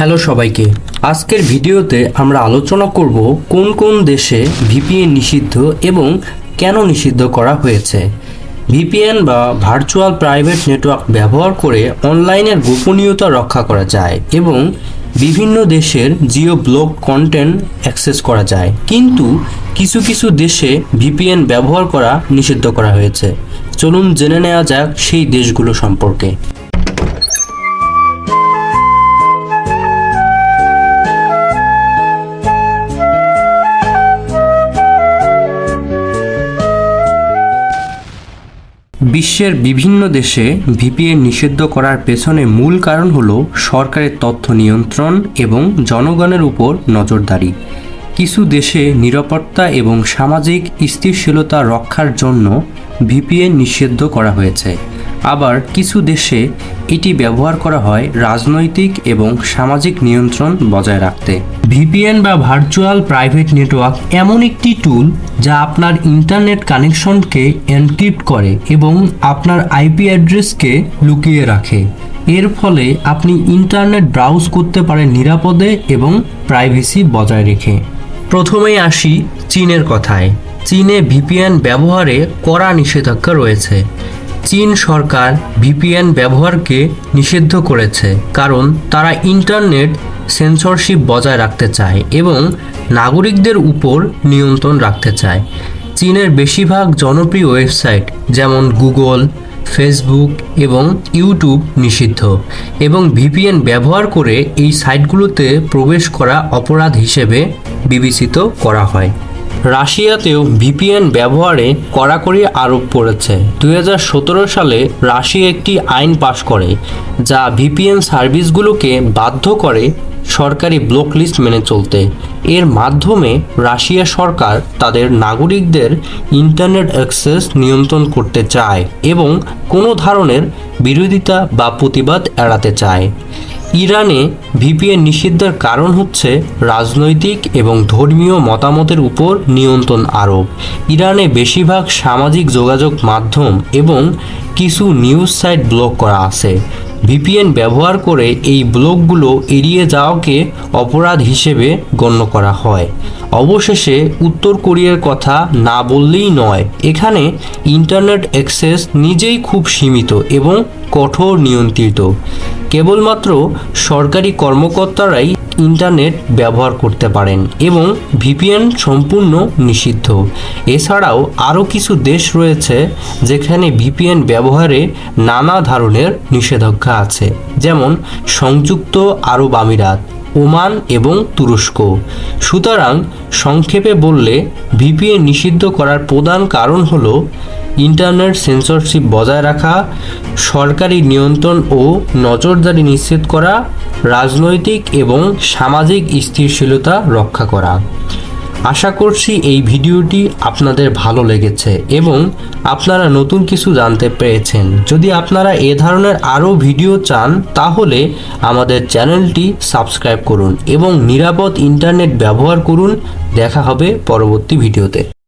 Hello সবাইকে। আজকের ভিডিওতে আমরা আলোচনা করব কোন কোন দেশে ভিপিএন নিষিদ্ধ এবং কেন নিষিদ্ধ করা হয়েছে। ভিপিএন বা ভার্চুয়াল প্রাইভেট নেটওয়ার্ক ব্যবহার করে অনলাইনের গোপনীয়তা রক্ষা করা যায় এবং বিভিন্ন দেশের জিও ব্লক কন্টেন্ট অ্যাক্সেস করা যায়। কিন্তু কিছু কিছু দেশে ভিপিএন ব্যবহার করা নিষিদ্ধ করা হয়েছে। চলুন জেনে নেওয়া যাক সেই দেশগুলো সম্পর্কে। বিশ্বের বিভিন্ন দেশে ভিপিএন নিষিদ্ধ করার পেছনে মূল কারণ হল সরকারের তথ্য নিয়ন্ত্রণ এবং জনগণের উপর নজরদারি। কিছু দেশে নিরাপত্তা এবং সামাজিক স্থিতিশীলতা রক্ষার জন্য ভিপিএন নিষিদ্ধ করা হয়েছে। আবার কিছু দেশে এটি ব্যবহার করা হয় রাজনৈতিক এবং সামাজিক নিয়ন্ত্রণ বজায় রাখতে। ভিপিএন বা ভার্চুয়াল প্রাইভেট নেটওয়ার্ক এমন একটি টুল যা আপনার ইন্টারনেট কানেকশনকে এনক্রিপ্ট করে এবং আপনার আইপি অ্যাড্রেসকে লুকিয়ে রাখে। এর ফলে আপনি ইন্টারনেট ব্রাউজ করতে পারেন নিরাপদে এবং প্রাইভেসি বজায় রেখে। প্রথমেই আসি চীনের কথায়। চীনে ভিপিএন ব্যবহারে কড়া নিষেধাজ্ঞা রয়েছে। চীন সরকার ভিপিএন ব্যবহারকে নিষিদ্ধ করেছে, কারণ তারা ইন্টারনেট সেন্সরশিপ বজায় রাখতে চায় এবং নাগরিকদের উপর নিয়ন্ত্রণ রাখতে চায়। চীনের বেশিরভাগ জনপ্রিয় ওয়েবসাইট যেমন গুগল, ফেসবুক এবং ইউটিউব নিষিদ্ধ এবং ভিপিএন ব্যবহার করে এই সাইটগুলোতে প্রবেশ করা অপরাধ হিসেবে বিবেচিত করা হয়। রাশিয়াতেও ভিপিএন ব্যবহারে কড়াকড়ি আরোপ পড়েছে। দু হাজার সতেরো সালে রাশিয়া একটি আইন পাশ করে, যা ভিপিএন সার্ভিসগুলোকে বাধ্য করে সরকারি ব্লক লিস্ট মেনে চলতে। এর মাধ্যমে রাশিয়া সরকার তাদের নাগরিকদের ইন্টারনেট অ্যাক্সেস নিয়ন্ত্রণ করতে চায় এবং কোনো ধরনের বিরোধিতা বা প্রতিবাদ এড়াতে চায়। ইরানে ভিপিএন নিষিদ্ধের কারণ হচ্ছে রাজনৈতিক এবং ধর্মীয় মতামতের উপর নিয়ন্ত্রণ আরোপ। ইরানে বেশিরভাগ সামাজিক যোগাযোগ মাধ্যম এবং কিছু নিউজ সাইট ব্লক করা আছে। ভিপিএন ব্যবহার করে এই ব্লকগুলো এড়িয়ে যাওয়াকে অপরাধ হিসেবে গণ্য করা হয়। অবশেষে উত্তর কোরিয়ার কথা না বললেই নয়, এখানে ইন্টারনেট অ্যাক্সেস নিজেই খুব সীমিত এবং কঠোর নিয়ন্ত্রিত। কেবলমাত্র সরকারি কর্মকর্তারাই ইন্টারনেট ব্যবহার করতে পারেন এবং ভিপিএন সম্পূর্ণ নিষিদ্ধ। এছাড়াও আরও কিছু দেশ রয়েছে যেখানে ভিপিএন ব্যবহারে নানা ধরনের নিষেধাজ্ঞা আছে, যেমন সংযুক্ত আরব আমিরাত, ওমান এবং তুরস্ক। সুতরাং সংক্ষেপে বললে, ভিপিএন নিষিদ্ধ করার প্রধান কারণ হলো ইন্টারনেট সেন্সরশিপ বজায় রাখা, সরকারি নিয়ন্ত্রণ ও নজরদারি নিশ্চিত করা, রাজনৈতিক এবং সামাজিক স্থিরশীলতা রক্ষা করা। আশা করছি এই ভিডিওটি আপনাদের ভালো লেগেছে এবং আপনারা নতুন কিছু জানতে পেরেছেন। যদি আপনারা এ ধরনের আরও ভিডিও চান, তাহলে আমাদের চ্যানেলটি সাবস্ক্রাইব করুন এবং নিরাপদ ইন্টারনেট ব্যবহার করুন। দেখা হবে পরবর্তী ভিডিওতে।